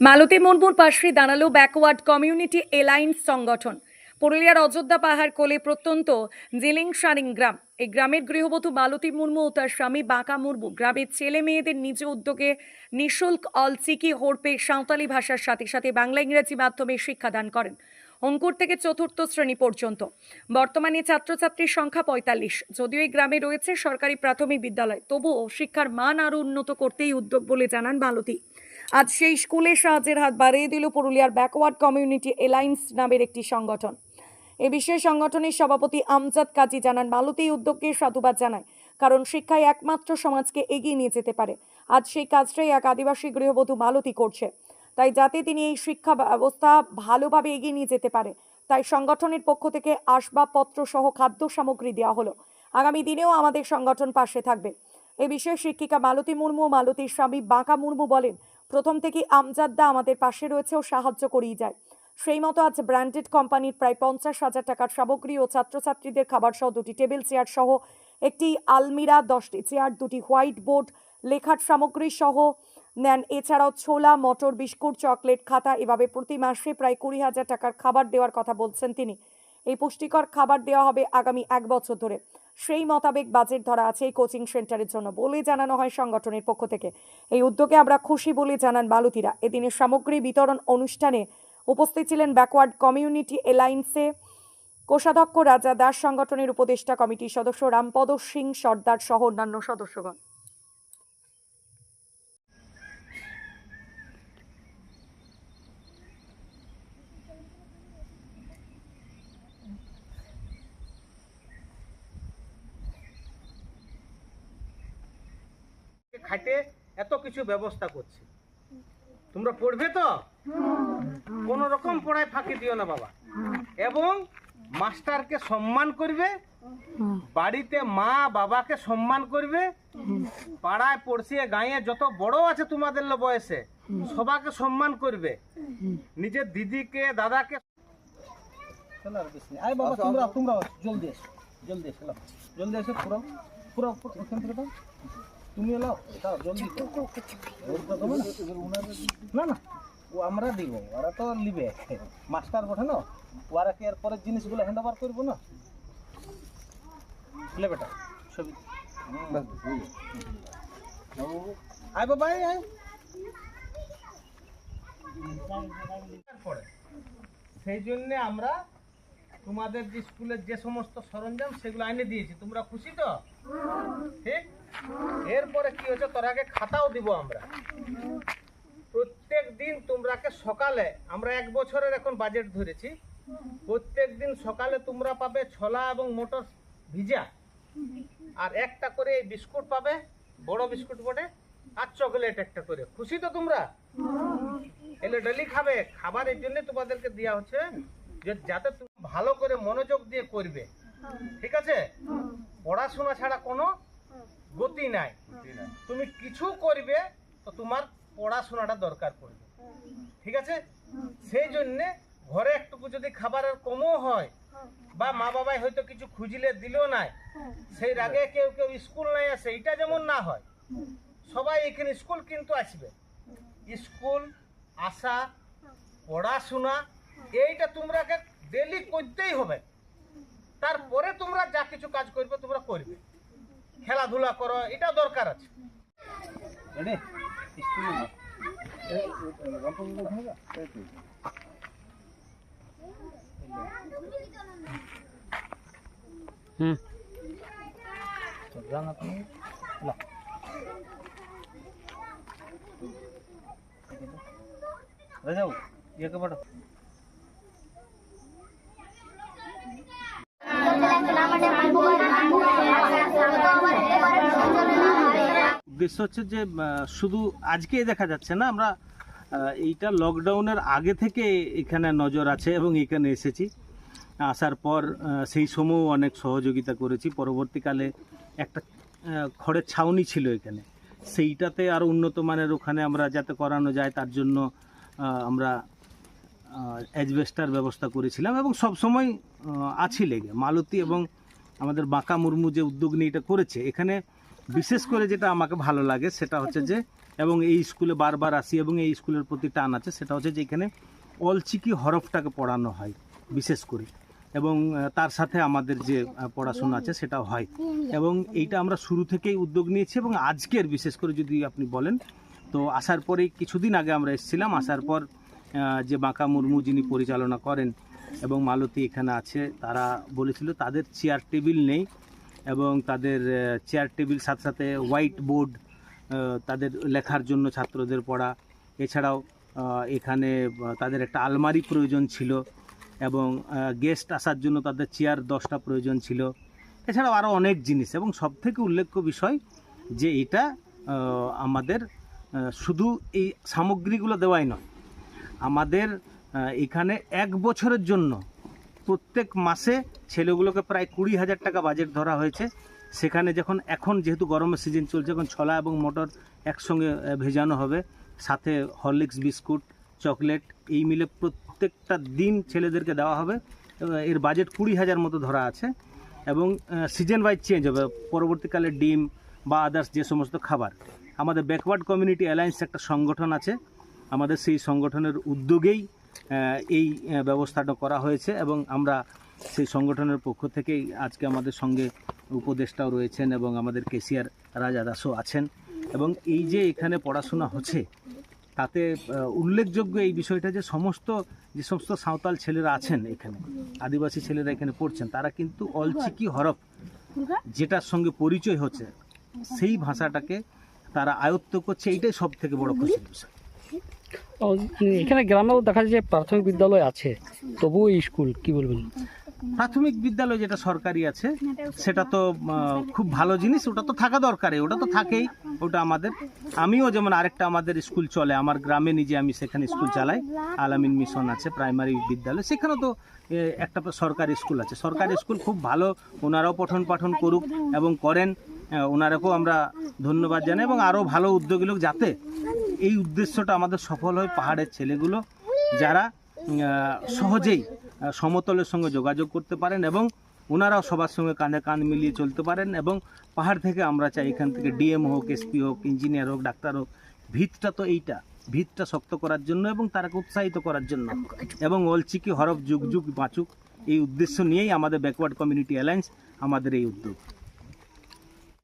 মালতী মুর্মুর পাশে দাঁড়াল backward community alliance সংগঠন। পুরুলিয়ার অযোধ্যা পাহাড় কোলে প্রত্যন্ত জিলিং সারিং গ্রাম। এই গ্রামের গৃহবধূ মালতী মুর্মু ও তার স্বামী বাঁকা মুর্মু গ্রামের ছেলে মেয়েদের নিজ উদ্যোগে নিঃশুল্ক অলচিকি হরপে সাঁওতালি ভাষার সাথে সাথে বাংলা ইংরেজি মাধ্যমে শিক্ষাদান করেন। অঙ্কুর থেকে চতুর্থ শ্রেণি পর্যন্ত। বর্তমানে ছাত্রছাত্রীর সংখ্যা পঁয়তাল্লিশ। যদিও এই গ্রামে রয়েছে সরকারি প্রাথমিক বিদ্যালয়, তবুও শিক্ষার মান আরও উন্নত করতেই উদ্যোগ বলে জানান মালতী আজ সেই স্কুলে সাহায্যের হাত বাড়িয়ে দিল পুরুলিয়ার ব্যাকওয়ার্ড কমিউনিটি এলায়েন্স নামের একটি সংগঠন। এ বিষয়ে সংগঠনের সভাপতি আমজাদ কাজী জানান মালতী উদ্যোগকে সাধুবাদ জানায়, কারণ শিক্ষাই একমাত্র সমাজকে এগিয়ে নিয়ে যেতে পারে। আজ সেই কাজটাই এক আদিবাসী গৃহবধূ মালতী করছে। তাই যাতে তিনি এই শিক্ষা ব্যবস্থা ভালোভাবে এগিয়ে নিয়ে যেতে পারে, তাই সংগঠনের পক্ষ থেকে আসবাবপত্র সহ খাদ্য সামগ্রী দেওয়া হলো। আগামী দিনেও আমাদের সংগঠন পাশে থাকবে। এ বিষয়ে শিক্ষিকা মালতী মুর্মু ও মালতীর স্বামী বাঁকা মুর্মু বলেন, প্রথম থেকেই আমজাদদা আমাদের পাশে রয়েছে ও সাহায্য করেই যায়। সেই মতো আজ ব্র্যান্ডেড কোম্পানির প্রায় পঞ্চাশ হাজার টাকার সামগ্রী ও ছাত্রছাত্রীদের খাবার সহ দুটি টেবিল চেয়ার সহ একটি আলমিরা, দশটি চেয়ার, দুটি হোয়াইট বোর্ড, লেখার সামগ্রী সহ নেন। এছাড়াও ছোলা, মটর, বিস্কুট, চকলেট, খাতা এভাবে প্রতি মাসে প্রায় কুড়ি হাজার টাকার খাবার দেওয়ার কথা বলছেন তিনি। এই পুষ্টিকর খাবার দেওয়া হবে আগামী এক বছর ধরে। সেই মোতাবেক বাজেট ধরা আছে এই কোচিং সেন্টারের জন্য বলে জানানো হয় সংগঠনের পক্ষ থেকে। এই উদ্যোগে আমরা খুশি বলে জানান বালুতিরা। এদিনের সামগ্রী বিতরণ অনুষ্ঠানে উপস্থিত ছিলেন ব্যাকওয়ার্ড কমিউনিটি এলায়েন্সে কোষাধ্যক্ষ রাজা দাস, সংগঠনের উপদেষ্টা কমিটির সদস্য রামপদ সিং সর্দার সহ অন্যান্য সদস্যগণ। খাটে এত কিছু ব্যবস্থা করছি। তোমরা পড়বে তো? কোন রকম পড়ায় ফাঁকি দিও না বাবা। এবং মাস্টারকে সম্মান করবে, বাড়িতে মা বাবাকে সম্মান করবে, পাড়ায়, পড়শিয়ে, গাঁয়ে যত বড় আছে তোমাদের বয়সে, সবাকে সম্মান করবে। নিজের দিদিকে, দাদাকে জলদি এসো। জলদি এসো জলদি এসো, পুরো পুরো তুমি এলাও দাও জলদি ওরটা না? না ও আমরা দিব ওরা তো নিবে। মাস্টার বটে না ওরা কি এর পরের জিনিসগুলো হ্যান্ড ওভার করব না। লে বেটা ছবি। আয় বাবা আয় সেই জন্য আমরা তোমাদের যে স্কুলের যে সমস্ত সরঞ্জাম সেগুলো এনে দিয়েছি। তোমরা খুশি তো? ঠিক? এরপরে কি হচ্ছে তোরাকে খাতাও দিব আমরা। প্রত্যেক দিন তোমরাকে সকালে আমরা এক বছরের এখন বাজেট ধরেছি প্রত্যেক দিন সকালে তোমরা পাবে ছোলা এবং মোটর ভিজা আর একটা করে এই বিস্কুট পাবে বড় বিস্কুট বটে আর চকলেট একটা করে। খুশি তো তোমরা? এলে ডেলি খাবে। খাবার খাবারের জন্য তোমাদেরকে দেওয়া হচ্ছে যে যাতে তুমি ভালো করে মনোযোগ দিয়ে করবে। ঠিক আছে? পড়াশোনা ছাড়া কোনো গতি নাই। তুমি কিছু করবে, তো তোমার পড়াশোনাটা দরকার পড়বে। ঠিক আছে? সেই জন্য ঘরে একটুকু যদি খাবারের কমও হয়, বা মা বাবাই হয়তো কিছু খুঁজলে দিলেও নাই, সেই রাগে কেউ কেউ স্কুল নাই আসে এটা যেমন না হয়, সবাই এখানে স্কুল কিন্তু আসবে। স্কুল আসা পড়াশোনা, এইটা তোমরাকে ডেলি করতেই হবে। তারপরে তোমরা যা কিছু কাজ করবে, তোমরা করবে। খেলাধুলা করো এটা দরকার আছে হুম যাও ইয়ে কে উদ্দেশ্য হচ্ছে যে শুধু আজকেই দেখা যাচ্ছে না, আমরা এইটা লকডাউনের আগে থেকে এখানে নজর আছে এবং এখানে এসেছি। আসার পর সেই সময়ও অনেক সহযোগিতা করেছি। পরবর্তীকালে একটা খড়ের ছাউনি ছিল এখানে। সেইটাতে আরও উন্নত মানের ওখানে আমরা যাতে করানো যায়, তার জন্য আমরা অ্যাজবেস্টার ব্যবস্থা করেছিলাম এবং সব সময় আছি লেগে। মালতী এবং আমাদের বাঁকা মুর্মু যে উদ্যোগ নিয়ে এটা করেছে, এখানে বিশেষ করে যেটা আমাকে ভালো লাগে সেটা হচ্ছে যে, এবং এই স্কুলে বারবার আসি এবং এই স্কুলের প্রতি টান আছে, সেটা হচ্ছে যে এখানে অলচিকি হরফটাকে পড়ানো হয়, বিশেষ করে। এবং তার সাথে আমাদের যে পড়াশোনা আছে সেটাও হয়। এবং এইটা আমরা শুরু থেকেই উদ্যোগ নিয়েছি এবং আজকের বিশেষ করে যদি আপনি বলেন, তো আসার পরে কিছুদিন আগে আমরা এসেছিলাম, আসার পর যে বাঁকা মুর্মু যিনি পরিচালনা করেন এবং মালতী এখানে আছে, তারা বলেছিল তাদের চেয়ার টেবিল নেই এবং তাদের চেয়ার টেবিল সাথে সাথে হোয়াইট বোর্ড তাদের লেখার জন্য ছাত্রদের পড়া। এছাড়াও এখানে তাদের একটা আলমারি প্রয়োজন ছিল এবং গেস্ট আসার জন্য তাদের চেয়ার দশটা প্রয়োজন ছিল। এছাড়াও আরও অনেক জিনিস এবং সবথেকে উল্লেখ্য বিষয় যে এটা আমাদের শুধু এই সামগ্রীগুলো দেওয়াই নয়, আমাদের এখানে এক বছরের জন্য প্রত্যেক মাসে ছেলেগুলোকে প্রায় কুড়ি হাজার টাকা বাজেট ধরা হয়েছে। সেখানে যখন, এখন যেহেতু গরমের সিজন চলছে, এখন ছলা এবং মটর একসঙ্গে ভেজানো হবে। সাথে হরলিক্স বিস্কুট চকলেট এই মিলে প্রত্যেকটা দিন ছেলেদেরকে দেওয়া হবে। এর বাজেট কুড়ি হাজার মতো ধরা আছে। এবং সিজন ওয়াইজ চেঞ্জ হবে। পরবর্তীকালে ডিম বা আদার্স যে সমস্ত খাবার। আমাদের ব্যাকওয়ার্ড কমিউনিটি অ্যালায়েন্স একটা সংগঠন আছে। আমাদের সেই সংগঠনের উদ্যোগেই এই ব্যবস্থাটা করা হয়েছে এবং আমরা সেই সংগঠনের পক্ষ থেকেই আজকে আমাদের সঙ্গে উপদেষ্টাও রয়েছেন এবং আমাদের কেসিআর রাজা দাসও আছেন। এবং এই যে এখানে পড়াশোনা হচ্ছে, তাতে উল্লেখযোগ্য এই বিষয়টা যে সমস্ত যে সমস্ত সাঁওতাল ছেলেরা আছেন এখানে, আদিবাসী ছেলেরা এখানে পড়ছেন, তারা কিন্তু অলচিকি হরফ যেটার সঙ্গে পরিচয় হচ্ছে, সেই ভাষাটাকে তারা আয়ত্ত করছে, এইটাই সব থেকে বড় খুশির বিষয়। এখানে গ্রামেও দেখা যায় যে প্রাথমিক বিদ্যালয় আছে, তবুও স্কুল, কি বলবেন? প্রাথমিক বিদ্যালয় যেটা সরকারি আছে, সেটা তো খুব ভালো জিনিস, ওটা তো থাকা দরকারই ওটা তো থাকেই, ওটা আমাদের। আমিও যেমন আরেকটা আমাদের স্কুল চলে, আমার গ্রামে নিজে আমি সেখানে স্কুল চালাই, আলামিন মিশন আছে, প্রাইমারি বিদ্যালয়, সেখানেও তো একটা সরকারি স্কুল আছে। সরকারি স্কুল খুব ভালো, ওনারাও পঠন পাঠন করুক এবং করেন ওনারাকেও আমরা ধন্যবাদ জানাই এবং আরও ভালো উদ্যোগী লোক যাতে এই উদ্দেশ্যটা আমাদের সফল হয় পাহাড়ের ছেলেগুলো যারা সহজেই সমতলের সঙ্গে যোগাযোগ করতে পারেন এবং ওনারাও সবার সঙ্গে কাঁধে কাঁধ মিলিয়ে চলতে পারেন এবং পাহাড় থেকে আমরা চাই এখান থেকে ডিএম হোক, এসপি হোক, ইঞ্জিনিয়ার হোক, ডাক্তার হোক, ভিতটা তো এইটা, ভিতটা শক্ত করার জন্য এবং তারাকে উৎসাহিত করার জন্য। এবং অলচিকি, হরফ যুগ যুগ বাঁচুক, এই উদ্দেশ্য নিয়েই আমাদের ব্যাকওয়ার্ড কমিউনিটি অ্যালায়েন্স আমাদের এই উদ্যোগ।